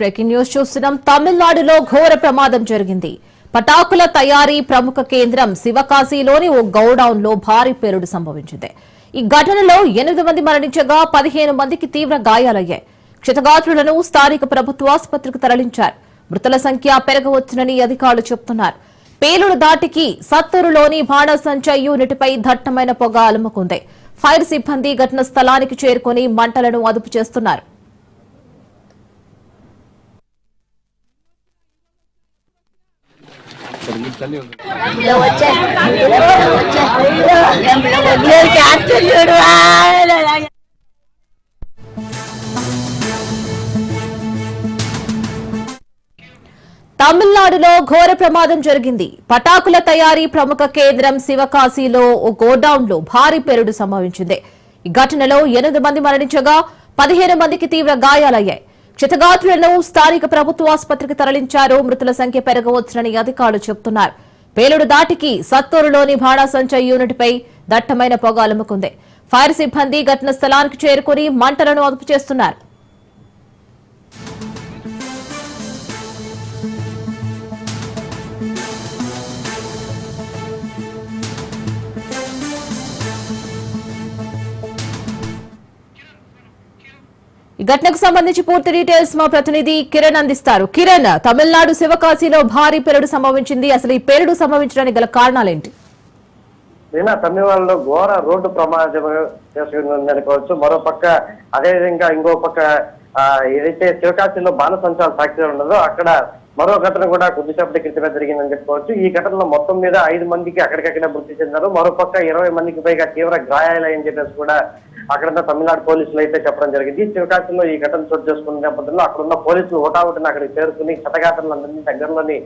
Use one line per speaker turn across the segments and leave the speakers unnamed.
Breaking news చూస్తున్నాం. తమిళనాడులో ఘోర ప్రమాదం జరిగింది. పటాకుల తయారీ ప్రముఖ కేంద్రం శివకాశీలోని ఓ గౌడౌన్లో భారీ పేలుడు సంభవించింది. ఈ ఘటనలో ఎనిమిది మంది మరణించగా పదిహేను మందికి తీవ్ర గాయాలయ్యాయి. క్షతగాత్రులను స్థానిక ప్రభుత్వ ఆసుపత్రికి తరలించారు. మృతుల సంఖ్య పెరగవచ్చునని అధికారులు చెబుతున్నారు. పేలుడు దాటికి సత్తూరులోని బాణసంచ యూనిట్పై దట్టమైన పొగ అలుముకుంది. ఫైర్ సిబ్బంది ఘటన స్థలానికి చేరుకుని మంటలను అదుపు చేస్తున్నారు. తమిళనాడులో ఘోర ప్రమాదం జరిగింది. పటాకుల తయారీ ప్రముఖ కేంద్రం శివకాశీలో ఓ గోడౌన్లో భారీ పేలుడు సంభవించింది. ఈ ఘటనలో ఎనిమిది మంది మరణించగా పదిహేను మందికి తీవ్ర గాయాలయ్యాయి. క్షతగాత్రులను స్థానిక ప్రభుత్వ ఆసుపత్రికి తరలించారు. మృతుల సంఖ్య పెరగవచ్చునని అధికారులు చెబుతున్నారు. పేలుడు దాటికి సత్తూరులోని బాణాసంచ యూనిట్పై దట్టమైన పొగ అలుముకుంది. ఫైర్ సిబ్బంది ఘటన స్థలానికి చేరుకుని మంటలను అదుపు చేస్తున్నారు. ఘటనకు సంబంధించి పూర్తి డీటెయిల్స్ మా ప్రతినిధి కిరణ్ అందిస్తారు. కిరణ్ తమిళనాడు శివకాశీలో భారీ పేలుడు సంభవించింది. అసలు ఈ పేలుడు సంభవించడానికి గల కారణాలేంటి?
నిన్న తమిళనాడులో ఘోర రోడ్డు ప్రమాదం చేసుకుని అనుకోవచ్చు మరో పక్క అదేవిధంగా ఇంకో పక్క ఆ, ఏదైతే శివకాశిలో బాణసంచాల ఫ్యాక్టరీ ఉన్నదో అక్కడ మరో ఘటన కూడా కొద్దిసేపటి క్రితమే జరిగిందని చెప్పుకోవచ్చు. ఈ ఘటనలో మొత్తం మీద ఐదు మందికి అక్కడికక్కడే మృతి చెందారు. మరో పక్క ఇరవై మందికి పైగా తీవ్ర గాయాలని చెప్పేసి కూడా అక్కడున్న తమిళనాడు పోలీసులు అయితే చెప్పడం జరిగింది. శివకాశిలో ఈ ఘటన చోటు చేసుకున్న నేపథ్యంలో అక్కడున్న పోలీసులు ఓటావుటిని అక్కడికి చేరుకుని క్షతగాత్రులందరినీ దగ్గరలోని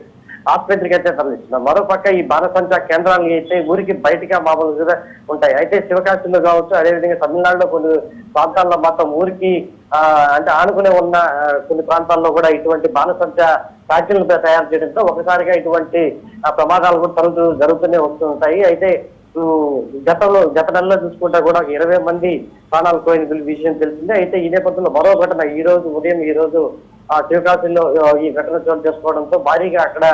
ఆసుపత్రికి అయితే తరలిస్తున్నారు మరో పక్క ఈ బాణసంచ కేంద్రాలు అయితే ఊరికి బయటగా మామూలుగా ఉంటాయి. అయితే శివకాశిలో కావచ్చు అదేవిధంగా తమిళనాడులో కొన్ని ప్రాంతాల్లో మాత్రం ఊరికి అంటే ఆనుకునే ఉన్న కొన్ని ప్రాంతాల్లో కూడా ఇటువంటి బాణసంచ ఫ్యాక్టరీలు తయారు చేయడంతో ఒకసారిగా ఇటువంటి ప్రమాదాలు కూడా తరుగుతూ జరుగుతూనే వస్తుంటాయి అయితే గతంలో గత నెలలో చూసుకుంటే కూడా ఇరవై మంది ప్రాణాలు కోయిన విషయం తెలిసింది. అయితే ఈ నేపథ్యంలో మరో ఘటన ఈ రోజు ఉదయం ఈ రోజు ఆ శివకాశిలో ఈ ఘటన చోటు చేసుకోవడంతో భారీగా అక్కడ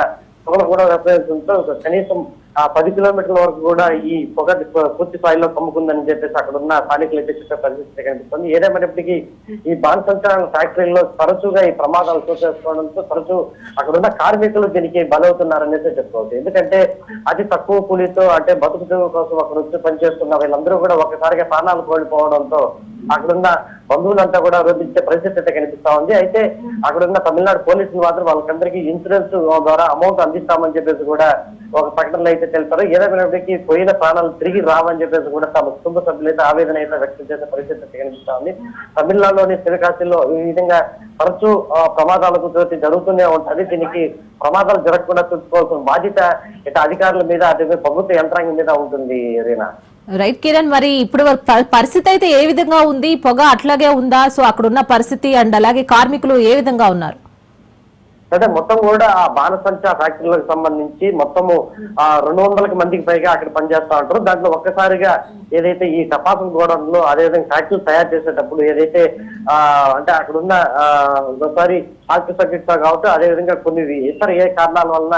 పొగలు కూడా వెప్పడంతో కనీసం ఆ పది కిలోమీటర్ల వరకు కూడా ఈ పొగ పూర్తి స్థాయిలో కమ్ముకుందని చెప్పేసి అక్కడ ఉన్న స్థానికులు అయితే చెప్పే పరిస్థితి కనిపిస్తుంది. ఏదేమైనప్పటికీ ఈ బాన్ ఫ్యాక్టరీలో తరచుగా ఈ ప్రమాదాలు చోటు తరచూ అక్కడ ఉన్న కార్మికులు దీనికి బలవుతున్నారనేసి చెప్పుకోవచ్చు. ఎందుకంటే అతి తక్కువ కూలీతో అంటే బతుకు కోసం అక్కడ వచ్చి పనిచేస్తున్న వీళ్ళందరూ కూడా ఒకసారిగా ప్రాణాలు కోల్పోవడంతో అక్కడున్న బంధువులంతా కూడా రోధించే పరిస్థితి అయితే కనిపిస్తా ఉంది. అయితే అక్కడున్న తమిళనాడు పోలీసులు మాత్రం వాళ్ళకందరికీ ఇన్సూరెన్స్ ద్వారా అమౌంట్ అందిస్తామని చెప్పేసి కూడా ఒక ప్రకటనలో అయితే తెలిపారు. ఏదైనప్పటికీ పోయిన ప్రాణాలు తిరిగి రావని చెప్పేసి కూడా తమ కుటుంబ సభ్యులు అయితే ఆవేదన అయితే వ్యక్తం చేసే పరిస్థితి అయితే కనిపిస్తా ఉంది. తమిళనాడులోని శివకాశిలో ఈ విధంగా తరచూ ఆ, ప్రమాదాలకు చోటు జరుగుతూనే ఉంటుంది. దీనికి ప్రమాదాలు జరగకుండా చూసుకోవాల్సిన బాధ్యత ఇటు అధికారుల మీద అటు ప్రభుత్వ యంత్రాంగం మీద ఉంటుంది రీనా?
రైట్ కిరణ్ మరి ఇప్పుడు పరిస్థితి అయితే ఏ విధంగా ఉంది? పొగ అట్లాగే ఉందా? సో అక్కడ ఉన్న పరిస్థితి అండ్ అలాగే కార్మికులు ఏ విధంగా ఉన్నారు?
అంటే మొత్తం కూడా ఆ బాణసంచ ఫ్యాక్టరీలకు సంబంధించి మొత్తము ఆ రెండు వందలకి మందికి పైగా అక్కడ పనిచేస్తా ఉంటారు. దాంట్లో ఒక్కసారిగా ఏదైతే ఈ టపాసం గోడంలో అదేవిధంగా ఫ్యాక్టరీ తయారు చేసేటప్పుడు ఏదైతే ఆ అంటే అక్కడ ఉన్న ఆ, ఒకసారి షార్ట్ సర్క్యూట్ కాబట్టి అదేవిధంగా కొన్ని ఇతర ఏ కారణాల వలన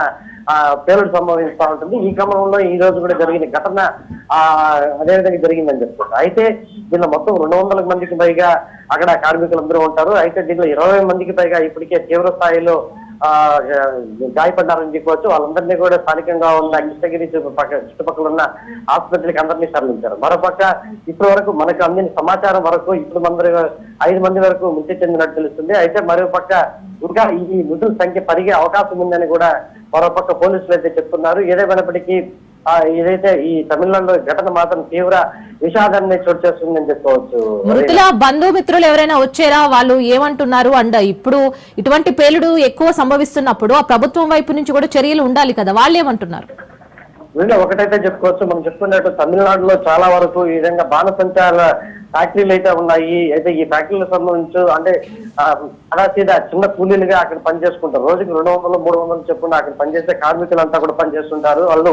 పేలుడు సంభవిస్తా ఉంటుంది. ఈ క్రమంలో ఈ రోజు కూడా జరిగిన ఘటన ఆ అదేవిధంగా జరిగిందని చెప్తారు అయితే దీనిలో మొత్తం రెండు వందల మందికి పైగా అక్కడ కార్మికులందరూ ఉంటారు. అయితే దీనిలో ఇరవై మందికి పైగా ఇప్పటికే తీవ్ర స్థాయిలో ఆ గాయపడ్డారని చెప్పవచ్చు వాళ్ళందరినీ కూడా స్థానికంగా ఉన్న కృష్ణగిరి చుట్టుపక్కల ఉన్న ఆసుపత్రికి అందరినీ తరలించారు. మరోపక్క ఇప్పటి వరకు మనకు అందిన సమాచారం వరకు ఇప్పుడు మంది ఐదు మంది వరకు మృతి చెందినట్టు తెలుస్తుంది. అయితే మరోపక్క ఇంకా ఈ మృతుల సంఖ్య పెరిగే అవకాశం ఉందని కూడా మరోపక్క పోలీసులు అయితే చెప్తున్నారు. ఏదేమైనప్పటికీ ఆ, ఏదైతే ఈ తమిళనాడులో ఘటన మాత్రం తీవ్ర విషాదాన్ని చోటు చేస్తుందని చెప్పుకోవచ్చు.
మృతుల బంధుమిత్రులు ఎవరైనా వచ్చారా వాళ్ళు ఏమంటున్నారు? అండ్ ఇప్పుడు ఇటువంటి పేలుడు ఎక్కువ సంభవిస్తున్నప్పుడు ఆ ప్రభుత్వం వైపు నుంచి కూడా చర్యలు ఉండాలి కదా. వాళ్ళు ఏమంటున్నారు?
వీళ్ళు ఒకటైతే చెప్పుకోవచ్చు. మనం చెప్పుకున్నట్టు తమిళనాడులో చాలా వరకు ఈ విధంగా బాణసంచాల ఫ్యాక్టరీలు అయితే ఉన్నాయి. అయితే ఈ ఫ్యాక్టరీలకు సంబంధించి అంటే అలా సీదా చిన్న కూలీలుగా అక్కడ పనిచేసుకుంటారు. రోజుకి రెండు వందలు మూడు వందలు చెప్పున అక్కడ పనిచేసే కార్మికులంతా కూడా పనిచేస్తుంటారు. వాళ్ళు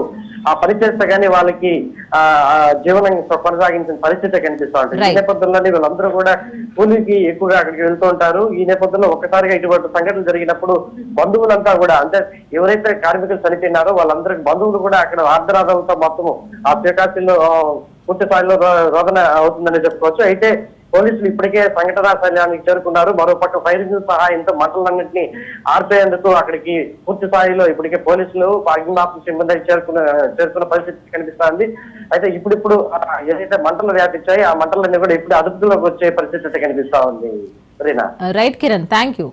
ఆ పని చేస్తే కానీ వాళ్ళకి ఆ జీవనం కొనసాగించిన పరిస్థితి కనిపిస్తా ఉంటుంది. ఈ. నేపథ్యంలోనే వీళ్ళందరూ కూడా కూలీకి ఎక్కువగా అక్కడికి వెళ్తూ ఉంటారు. ఈ నేపథ్యంలో ఒక్కసారిగా ఇటువంటి సంఘటనలు జరిగినప్పుడు బంధువులంతా కూడా అంటే ఎవరైతే కార్మికులు చనిపోయినారో వాళ్ళందరికి బంధువులు కూడా అక్కడ ఆర్ధరాధాలతో మొత్తం ఆ శ్రీకాశీలో పూర్తి స్థాయిలో రోదన అవుతుందని చెప్పుకోవచ్చు. అయితే పోలీసులు ఇప్పటికే సంఘటనా స్థలానికి చేరుకున్నారు. మరోపక్క ఫైర్ ఇంజిన్ సహాయంతో మంటలన్నింటినీ ఆర్పేందుకు అక్కడికి పూర్తి స్థాయిలో ఇప్పటికే పోలీసులు అగ్నిమాపక సిబ్బంది చేరుకున్న చేరుకున్న పరిస్థితి కనిపిస్తోంది. అయితే ఇప్పుడిప్పుడు ఏదైతే మంటలు వ్యాపించాయి ఆ మంటలన్నీ కూడా ఇప్పుడు అదుపులోకి వచ్చే పరిస్థితి అయితే కనిపిస్తా ఉంది
రైట్ కిరణ్ థ్యాంక్ యూ